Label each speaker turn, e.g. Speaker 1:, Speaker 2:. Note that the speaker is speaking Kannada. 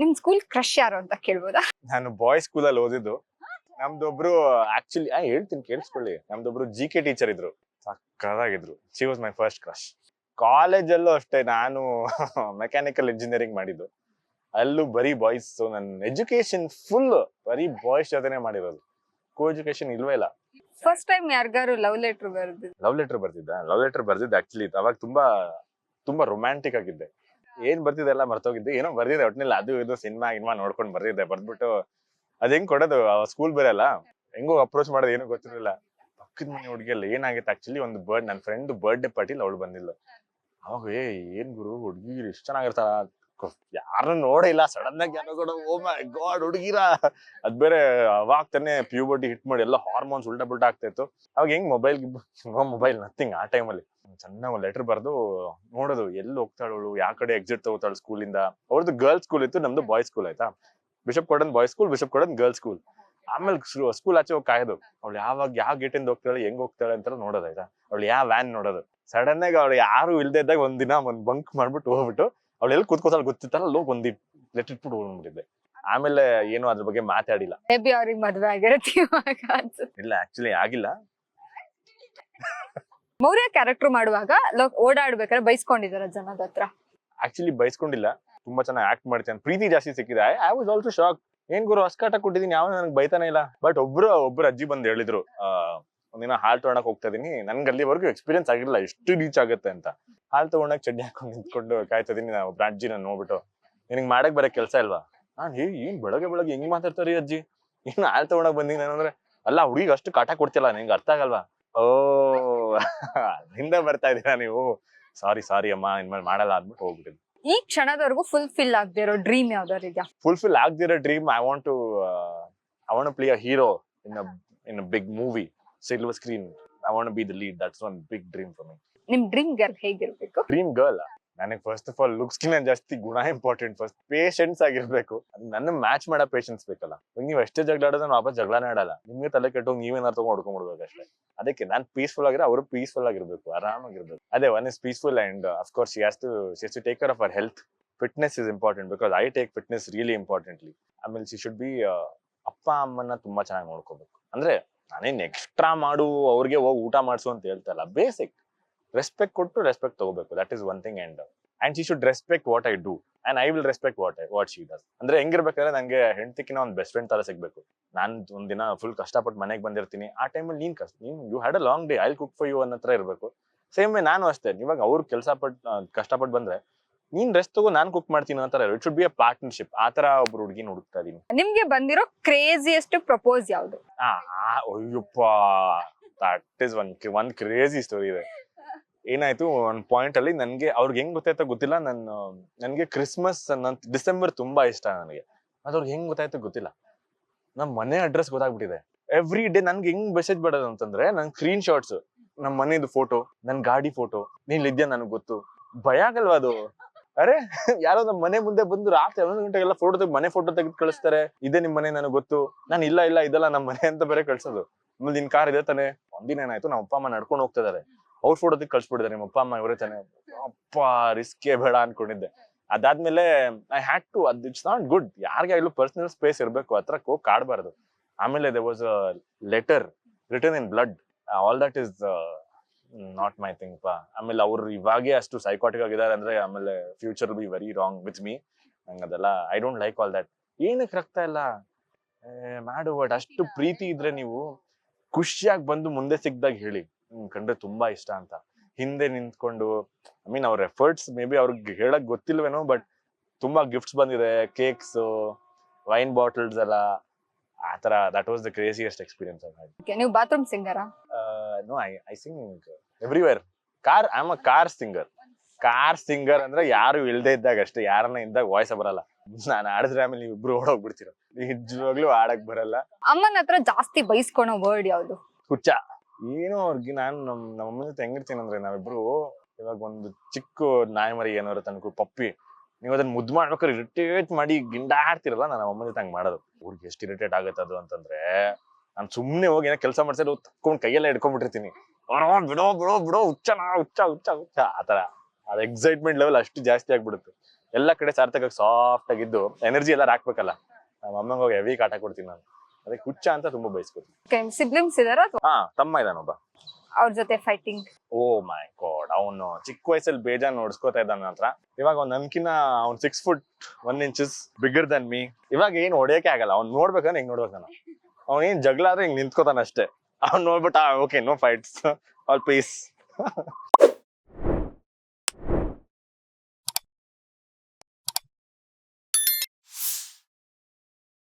Speaker 1: ನಿಮ್ ಸ್ಕೂಲ್ ಕ್ರಶ್ ಯಾರು ಅಂತ ಕೇಳ್ಬೋದಾ?
Speaker 2: ನಾನು ಬಾಯ್ಸ್ ಸ್ಕೂಲಲ್ಲಿ ಓದಿದ್ದು. ನಮ್ದೊಬ್ರು ಆಕ್ಚುಲಿ ಹೇಳ್ತೀನಿ ಕೇಳಿಸ್ಕೊಳ್ಳಿ. ನಮ್ದೊಬ್ರು ಜಿ ಕೆ ಟೀಚರ್ ಇದ್ರು. ಸಕ್ಕದಾಗಿದ್ರು she was my first crush ಕಾಲೇಜಲ್ಲೂ ಅಷ್ಟೇ ನಾನು ಮೆಕ್ಯಾನಿಕಲ್ ಇಂಜಿನಿಯರಿಂಗ್ ಮಾಡಿದ್ದು. ಅಲ್ಲೂ ಬರೀ ಬಾಯ್ಸ್ ನನ್ನ ಎಜುಕೇಶನ್ ಫುಲ್ ಬರೀ ಬಾಯ್ಸ್ ಜೊತೆನೆ ಮಾಡಿರೋದು. ಕೋ ಎಜುಕೇಶನ್ ಇಲ್ವೇ ಇಲ್ಲ.
Speaker 1: ಫಸ್ಟ್ ಟೈಮ್ ಯಾರಿಗಾರು ಲವ್ ಲೆಟರ್ ಬರ್ದಿದ್ದು?
Speaker 2: ಲವ್ ಲೆಟರ್ ಬರ್ತಿದ್ದ ಲವ್ ಲೆಟರ್ ಬರ್ದಿದ್ದೆ ಆಕ್ಚುಲಿ ಅವಾಗ ತುಂಬಾ ತುಂಬಾ ರೊಮ್ಯಾಂಟಿಕ್ ಆಗಿದ್ದೆ. ಏನ್ ಬರ್ತಿದೆ ಎಲ್ಲ ಮರ್ತೋಗಿದ್ದು? ಏನೋ ಬರ್ದಿದ್ದೆ ಒಟ್ಟಿನಲ್ಲಿ ಅದು ಇದು ಸಿನಿಮಾ, ಗಿನ್ಮಾ ನೋಡ್ಕೊಂಡ್ ಬರ್ದಿದೆ. ಬರ್ದ್ಬಿಟ್ಟು ಅದ್ ಹೆಂಗ್ ಕೊಡೋದು? ಸ್ಕೂಲ್ ಬರಲ್ಲ ಹೆಂಗೋ ಅಪ್ರೋಚ್ ಮಾಡೋದು ಏನೂ ಗೊತ್ತಿರಲಿಲ್ಲ. ಪಕ್ಕದ ಮನೆ ಹುಡುಗಿಯಲ್ಲಿ ಏನಾಗಿತ್ತು? ಆಕ್ಚುಲಿ ಒಂದು ಬರ್ಡ್ ನನ್ನ ಫ್ರೆಂಡ್ ಬರ್ಡೇ ಪಾರ್ಟಿಲಿ ಅವಳು ಬಂದಿಲ್ಲ ಅವಾಗ ಏ ಏನ್ ಗುರು? ಹುಡುಗಿ ಇಷ್ಟ ಚೆನ್ನಾಗಿರ್ತಾಳ. ಯಾರು ನೋಡಿಲ್ಲ. ಸಡನ್ ಆಗಿ ಯಾರೋ ಓ ಮೈ ಗಾಡ್, ಹುಡುಗಿರ. ಅದ್ ಬೇರೆ ಅವಾಗ ತಾನೆ ಪ್ಯೂಬರ್ಟಿ ಹಿಟ್ ಮಾಡಿ ಎಲ್ಲ ಹಾರ್ಮೋನ್ಸ್ ಉಲ್ಟಾ ಬುಲ್ಟಾ ಆಗ್ತಾ ಇತ್ತು. ಅವಾಗ ಹೆಂಗ್ ಮೊಬೈಲ್ ಮೊಬೈಲ್ ನಥಿಂಗ್ ಆ ಟೈಮಲ್ಲಿ ಚೆನ್ನಾಗಿ ಒಂದು ಲೆಟರ್ ಬರ್ದು ನೋಡೋದು, ಎಲ್ಲಿ ಹೋಗ್ತಾಳು ಯಾವ ಕಡೆ ಎಕ್ಸಿಟ್ ತಗೋತಾಳು ಸ್ಕೂಲಿಂದ ಅವ್ರದ್ದು ಗರ್ಲ್ಸ್ ಸ್ಕೂಲ್ ಇತ್ತು, ನಮ್ದು ಬಾಯ್ಸ್ ಸ್ಕೂಲ್ ಆಯ್ತಾ? Bishop Cotton boys school Bishop Cotton girls school ಆಮೇಲೆ ಸ್ಕೂಲ್ ಆಚೆ ಹೋಗಿ ಕಾಯೋದು. ಅವ್ಳು ಯಾವಾಗ, ಯಾವ ಗೇಟಿಂದ ಹೋಗ್ತಾಳೆ, ಹೆಂಗ್ ಹೋಗ್ತಾಳೆ ಅಂತ ನೋಡೋದಾಯ್ತಾ ಅವಳು ಯಾವ ವ್ಯಾನ್ ನೋಡೋದು. ಸಡನ್ ಆಗಿ ಅವ್ಳು ಯಾರು ಇಲ್ದೇ ಇದ್ದಾಗ ಒಂದಿನ ಒಂದ್ ಬಂಕ್ ಮಾಡ್ಬಿಟ್ಟು ಹೋಗ್ಬಿಟ್ಟು ಅವಳು ಎಲ್ಲಿ ಕೂತ್ಕೋತಾಳ ಗೊತ್ತಿತ್ತಲ್ಲ ಹೋಗಿ ಒಂದಿ ಲೆಟ್ ಇಟ್ಬಿಟ್ಟು ಹೋಗ್ಬಿಟ್ಟಿದ್ದೆ ಆಮೇಲೆ ಏನು ಅದ್ರ ಬಗ್ಗೆ ಮಾತಾಡಿಲ್ಲ.
Speaker 1: ಮೇಬಿ ಅವ್ರಿಗೆ ಮದ್ವೆ ಆಗಿರತ್ತೆ ಇವಾಗ ಅನ್ಸುತ್ತೆ.
Speaker 2: ಇಲ್ಲ ಆಕ್ಚುಲಿ ಆಗಿಲ್ಲ.
Speaker 1: ಮೌರ್ಯ ಕ್ಯಾರೆಕ್ಟರ್ ಮಾಡುವಾಗ ಲೋ- ಓಡಾಡ್ಬೇಕಾದ್ರೆ ಬೈಸ್ಕೊಂಡಿದಾರ ಜನದ ಹತ್ರ?
Speaker 2: ಆಕ್ಚುಲಿ ಬೈಸ್ಕೊಂಡಿಲ್ಲ. ತುಂಬಾ ಚೆನ್ನಾಗಿ ಆಕ್ಟ್ ಮಾಡ್ತೇನೆ. ಪ್ರೀತಿ ಜಾಸ್ತಿ ಸಿಕ್ಕಿದೆ. ಐ ವಾಸ್ ಆಲ್ಸೋ ಶಾಕ್ ಏನ್ ಗುರು ಅಸ್ಕಾಟ ಕೊಟ್ಟಿದ್ದೀನಿ ಯಾವ ನನಗೆ ಬೈತಾನೆ ಇಲ್ಲ. ಬಟ್ ಒಬ್ರು ಒಬ್ರು ಅಜ್ಜಿ ಬಂದು ಹೇಳಿದ್ರು ಆ, ಒಂದಿನ ಹಾಲ್ ತಗೊಳಕ್ ಹೋಗ್ತಾ ಇದೀನಿ. ನನ್ಗೆ ಅಲ್ಲಿವರೆಗೂ ಎಕ್ಸ್ಪೀರಿಯನ್ಸ್ ಆಗಿರಲಿಲ್ಲ ಎಷ್ಟು ರೀಚ್ ಆಗುತ್ತೆ ಅಂತ. ಹಾಲ್ ತಗೊಂಡಾಗ ಚಡ್ಡಿ ಹಾಕೊಂಡು ನಿಂತ್ಕೊಂಡು ಕಾಯ್ತದೀನಿ ನಾವು ಅಜ್ಜಿನ ನೋಡ್ಬಿಟ್ಟು. ನಿನಗೆ ಮಾಡಕ್ ಬರೋ ಕೆಲಸ ಇಲ್ವಾ? ನಾನ್ ಹೇ ಏನ್ ಬೆಳಗ್ಗೆ ಬೆಳಗ್ಗೆ ಹೆಂಗ್ ಮಾತಾಡ್ತಾರಿ ಅಜ್ಜಿ? ಏನು ಹಾಲ್ ತಗೊಂಡಾಗ ಬಂದಿನಿ ನಾನು ಅಂದ್ರೆ ಅಲ್ಲ ಹುಡುಗಿಗೆ ಅಷ್ಟು ಕಾಟ ಕೊಡ್ತಿಲ್ಲ ನಿಂಗೆ ಅರ್ಥ ಆಗಲ್ವಾ? ಓ ಹಿಂದೆ ಬರ್ತಾ ಇದ್ದೀರಾ ನೀವು? ಸಾರಿ ಸಾರಿ ಅಮ್ಮ ಇನ್ಮೇಲೆ ಮಾಡಲ್ಲ ಅಂದ್ಬಿಟ್ಟು ಹೋಗ್ಬಿಟ್ಟಿದ್ದೆ.
Speaker 1: ಈ ಕ್ಷಣದವರೆಗೂ ಫುಲ್ ಫಿಲ್ ಆಗದೆ ಇರೋ ಡ್ರೀಮ್ ಯಾವ್ದಾರು ಇದೆಯಾ
Speaker 2: fulfil ಆಗದಿರೋ dream I want to I want play a hero in a in a big movie silver screen I want be the lead that's one big dream for me
Speaker 1: ನಿಮ್ ಡ್ರೀಮ್ ಗರ್ಲ್ ಹೇಗಿರ್ಬೇಕು?
Speaker 2: ಡ್ರೀಮ್ ಗರ್ಲ್ ನನಗೆ ಫಸ್ಟ್ ಆಫ್ ಆಲ್ ಲುಕ್ಸ್ ಕಿನ್ನ ಜಾಸ್ತಿ ಗುಣ ಇಂಪಾರ್ಟೆಂಟ್ ಫಸ್ಟ್ ಪೇಷನ್ಸ್ ಆಗಿರ್ಬೇಕು. ನನ್ನ ಮ್ಯಾಚ್ ಮಾಡೋ ಪೇಷನ್ಸ್ ಬೇಕಲ್ಲ. ನೀವು ಎಷ್ಟೇ ಜಗಳ ಆಡೋದು ನಾನು ವಾಪಸ್ ಜಗಳನೇ ಆಡಲ್ಲ. ನಿಮ್ಗೆ ತಲೆ ಕೆಟ್ಟು ನೀವೇನಾರು ತಗೊಂಡು ಹೊಡ್ಕೊಂಡ್ಬಿಡ್ಬೇಕು ಅಷ್ಟೇ. ಅದಕ್ಕೆ ನಾನು ಪೀಸ್ಫುಲ್ ಆಗಿರೋ ಅವರು ಪೀಸ್ಫುಲ್ ಆಗಿರ್ಬೇಕು. ಆರಾಮಾಗಿರ್ಬೇಕು. ಅದೇ one is peaceful and of course she has to she to take of our health fitness is important because I take fitness really importantly ಆಮೇಲೆ ಶಿ ಶುಡ್ ಬಿ ಅಪ್ಪ ಅಮ್ಮನ ತುಂಬಾ ಚೆನ್ನಾಗಿ ನೋಡ್ಕೋಬೇಕು. ಅಂದ್ರೆ ನಾನೇನ್ ಎಕ್ಸ್ಟ್ರಾ ಮಾಡು, ಅವ್ರಿಗೆ ಹೋಗಿ ಊಟ ಮಾಡಿಸು ಅಂತ ಹೇಳ್ತಲ್ಲ ಬೇಸಿಕ್ ರೆಸ್ಪೆಕ್ಟ್ ಕೊಟ್ಟು ರೆಸ್ಪೆಕ್ಟ್ ತಗೋಬೇಕು. That is one thing and and she should respect what I do and I will respect what I what she does ಅಂದ್ರೆ ಹೆಂಗಿರ್ಬೇಕಾದ್ರೆ ನಂಗೆ ಹೆಂಡತಿಕಿನ ಒಂದು ಬೆಸ್ಟ್ ಫ್ರೆಂಡ್ ತರ ಸಿಗ್ಬೇಕು. ನಾನ್ ಒಂದಿನ ಫುಲ್ ಕಷ್ಟಪಟ್ಟು ಮನೆಗೆ ಬಂದಿರ್ತೀನಿ. ಆ ಟೈಮಲ್ಲಿ ನೀನ್ ಕಷ್ಟ ನೀನ್ you had a long day I cook for you ಅನ್ನೋ ಹತ್ರ ಇರಬೇಕು. ಸೇಮ್ ವೇ ನಾನು ಅಷ್ಟೇ. ಇವಾಗ ಅವ್ರು ಕೆಲಸ ಪಟ್ಟು ಕಷ್ಟಪಟ್ಟು ಬಂದ್ರೆ ನೀನ್ ರೆಸ್ಟ್ ತಗೋ ನಾನು ಕುಕ್ ಮಾಡ್ತೀನಿ ಅಂತಾರೆ ತರ it should be a partnership ಆ ತರ ಒಬ್ರು ಹುಡುಗಿನ ಹುಡುಕ್ತಾ ಇದೀನಿ.
Speaker 1: ನಿಮ್ಗೆ ಬಂದಿರೋ ಕ್ರೇಜಿಯಸ್ಟ್ ಪ್ರಪೋಸ್ ಯಾವ್ದು?
Speaker 2: ಆ, ಆ, Ayyappa that is one one crazy story ಇದೆ. ಏನಾಯ್ತು, ಒಂದ್ ಪಾಯಿಂಟ್ ಅಲ್ಲಿ ನನ್ಗೆ ಅವ್ರಿಗೆ ಹೆಂಗ್ ಗೊತ್ತಾಯ್ತೋ ಗೊತ್ತಿಲ್ಲ. ನನ್, ನನ್ಗೆ ಕ್ರಿಸ್ಮಸ್ ನನ್ ಡಿಸೆಂಬರ್ ತುಂಬಾ ಇಷ್ಟ ನನಗೆ. ಅದ್ರಿಗೆ ಹೆಂಗ್ ಗೊತ್ತಾಯ್ತೋ ಗೊತ್ತಿಲ್ಲ. ನಮ್ ಮನೆ ಅಡ್ರೆಸ್ ಗೊತ್ತಾಗ್ಬಿಟ್ಟಿದೆ. ಎವ್ರಿ ಡೇ ನನ್ಗೆ ಹೆಂಗ್ ಮೆಸೇಜ್ ಬಿಡೋದು ಅಂತಂದ್ರೆ ನನ್ ಸ್ಕ್ರೀನ್ ಶಾಟ್ಸ್ ನಮ್ ಮನೆದು ಫೋಟೋ ನನ್ ಗಾಡಿ ಫೋಟೋ ನೀನ್ ಇದ್ಯಾ ನನಗ್ ಗೊತ್ತು. ಭಯ ಆಗಲ್ವಾ ಅದು? ಅರೆ, ಯಾರೋ ನಮ್ ಮನೆ ಮುಂದೆ ಬಂದು ರಾತ್ರಿ ಹನ್ನೊಂದು ಗಂಟೆಗೆಲ್ಲ ಫೋಟೋ ತೆಗೆದು, ಮನೆ ಫೋಟೋ ತೆಗೆದು ಕಳಿಸ್ತಾರೆ. ಇದೇ ನಿಮ್ ಮನೆ ನನಗೆ ಗೊತ್ತು. ನಾನು ಇಲ್ಲ ಇಲ್ಲ, ಇದೆಲ್ಲ ನಮ್ಮ ಮನೆ ಅಂತ ಬೇರೆ ಕಳ್ಸೋದು. ಆಮೇಲೆ ನಿನ್ ಕಾರ್ ಇದೆ ತಾನೆ? ಒಂದಿನ ಏನಾಯ್ತು? ನಮ್ಮ ಅಪ್ಪ ಅಮ್ಮ ನಡ್ಕೊಂಡು ಹೋಗ್ತಾ ಇದಾರೆ. ಅವ್ರ ಫೋಟೋ ಅದಕ್ಕೆ ಕಳ್ಸ್ಬಿಟ್ಟಿದ್ದಾರೆ, ನಿಮ್ಮ ಅಪ್ಪ, ಅಮ್ಮ ಇವರೇ ತಾನೆ. ಅಪ್ಪ ರಿಸ್ಕೇ ಬೇಡ ಅನ್ಕೊಂಡಿದ್ದೆ. ಅದಾದ್ಮೇಲೆ ಐ ಹ್ಯಾಡ್ ಟು ಅದ್ ಇಟ್ಸ್ ನಾಟ್ ಗುಡ್ ಯಾರಿಗೆ ಆಗ್ಲೂ ಪರ್ಸನಲ್ ಸ್ಪೇಸ್ ಇರಬೇಕು, ಹತ್ರ ಹೋಗಿ ಕಾಡಬಾರ್ದು. ಆಮೇಲೆ they was a letter return in blood all that is not my thing ಪಾ. ಆಮೇಲೆ ಅವ್ರು ಇವಾಗೇ ಅಷ್ಟು ಸೈಕಾಟಿಕ್ ಆಗಿದ್ದಾರೆ ಅಂದ್ರೆ ಆಮೇಲೆ future be very wrong with me ನಂಗೆ ಅದೆಲ್ಲ I don't like all that ಏನಕ್ಕೆ ರಕ್ತ ಇಲ್ಲ ಮಾಡು ಬಟ್ ಅಷ್ಟು ಪ್ರೀತಿ ಇದ್ರೆ ನೀವು ಖುಷಿಯಾಗಿ ಬಂದು ಮುಂದೆ ಸಿಗ್ದಾಗ ಹೇಳಿ. ಕಂಡ್ರೆ ತುಂಬಾ ಇಷ್ಟ ಅಂತ. ಹಿಂದೆ ನಿಂತ್ಕೊಂಡು ಐ ಮೀನ್ ಅವ್ರ ಎಫರ್ಟ್ಸ್ ಮೇ ಬಿ ಅವ್ರಿಗೆ ಹೇಳಕ್ ಗೊತ್ತಿಲ್ವೇನೋ ಬಟ್ ತುಂಬಾ ಗಿಫ್ಟ್ಸ್ ಬಂದಿದೆ. ಕೇಕ್ಸ್ ವೈನ್ ಬಾಟಲ್ಸ್ ಎಲ್ಲ ಆತರ ತರ that was the craziest experience
Speaker 1: Okay, ನೀವು bathroom ಸಿಂಗರಾ
Speaker 2: no I I sing everywhere car I am a car singer car singer ಅಂದ್ರೆ ಯಾರು ಇಲ್ದೇ ಇದ್ದಾಗ ಅಷ್ಟೇ ಯಾರನ್ನ ಇದ್ದಾಗ ವಾಯ್ಸ್ ಬರಲ್ಲ. ನಾನು ಆಡಿದ್ರೆ ಆಮೇಲೆ ನೀವು ಇಬ್ರು ಓಡೋಗ್ಬಿಡ್ತೀರ. ನಿಜವಾಗ್ಲೂ ಆಡಕ್ ಬರಲ್ಲ.
Speaker 1: ಅಮ್ಮನ ಹತ್ರ ಜಾಸ್ತಿ ಬೈಸ್ಕೊಳೋ ವರ್ಡ್ ಯಾವ್ದು?
Speaker 2: ಹುಚ್ಚ. ಏನೋ ಅವ್ರಿಗೆ ನಾನು ನಮ್ ನಮ್ಮ ಅಮ್ಮನ ಜೊತೆ ಹೆಂಗಿರ್ತೀನಿ ಅಂದ್ರೆ ನಾವಿಬ್ರು ಇವಾಗ ಒಂದು ಚಿಕ್ಕ ನಾಯಿ ಮರಿ ತನಕ ಪಪ್ಪಿ. ನೀವು ಅದನ್ನ ಮುದ್ದು ಮಾಡ್ಬೇಕಾದ್ರೆ ಇರಿಟೇಟ್ ಮಾಡಿ ಗಿಂಡಾಡ್ತಿರಲ್ಲ, ನಾನು ಅಮ್ಮನ ಜೊತೆ ಹಂಗ್ ಮಾಡೋದು. ಅವ್ರಿಗೆ ಎಷ್ಟು ಇರಿಟೇಟ್ ಆಗುತ್ತೆ ಅದು ಅಂತಂದ್ರೆ, ನಾನು ಸುಮ್ನೆ ಹೋಗಿ ಏನೋ ಕೆಲಸ ಮಾಡ್ಸಿದ್ರೆ ತಕ್ಕೊಂಡು ಕೈಯೆಲ್ಲ ಅವ್ರೋ ಬಿಡೋ ಬಿಡೋ ಬಿಡೋ ಹುಚ್ಚನಾ ಹುಚ್ಚ ಹುಚ್ಚ ಹುಚ್ಚ ಆತರ ಅದ್ ಎಕ್ಸೈಟ್ಮೆಂಟ್ ಲೆವೆಲ್ ಅಷ್ಟು ಜಾಸ್ತಿ ಆಗ್ಬಿಡುತ್ತೆ. ಎಲ್ಲ ಕಡೆ ಸಾರ್ಥಕ ಸಾಫ್ಟ್ ಆಗಿದ್ದು ಎನರ್ಜಿ ಎಲ್ಲ ಹಾಕ್ಬೇಕಲ್ಲ. ನಮ್ಮ ಅಮ್ಮಂಗೆ ಹೋಗಿ ಹೆವಿ ಕಾಟ ಕೊಡ್ತೀನಿ ನಾನು. ಅದಕ್ಕೆ ಹುಚ್ಚ ಅಂತ ತುಂಬಾ ಬಯಸ್ಕೊತೀನಿ.
Speaker 1: ಸಿಬ್ಲಿಂಗ್ಸ್ ಇದಾರ
Speaker 2: ಹಾ ತಮ್ಮ ಇದಾನೊಬ್ಬ.
Speaker 1: ಅವ್ರ ಜೊತೆ ಫೈಟಿಂಗ್
Speaker 2: ಓ ಮೈ ಗಾಡ್ ಅವನು ಚಿಕ್ಕ ವಯಸ್ಸಲ್ಲಿ ಬೇಜಾನ್ ನೋಡ್ಸ್ಕೊತಾ ಇದ್ದಾನ ಹತ್ರ ಇವಾಗ ಅವ್ನು ನನ್ಕಿನ ಅವ್ನ್ six foot one inches bigger than me ಇವಾಗ ಏನ್ ಹೊಡೆಯಕ್ಕೆ ಆಗಲ್ಲ ಅವ್ನ್ ನೋಡ್ಬೇಕಂದ್ರೆ ಹಿಂಗ್ ನೋಡ್ಬೇಕು ನಾನು. ಅವ್ನ್ ಏನ್ ಜಗಳ ಆದ್ರೆ ಹಿಂಗ್ ನಿಂತ್ಕೋತಾನ ಅಷ್ಟೇ. ಅವ್ನ್ ನೋಡ್ಬಿಟ್ಟು okay no fights all peace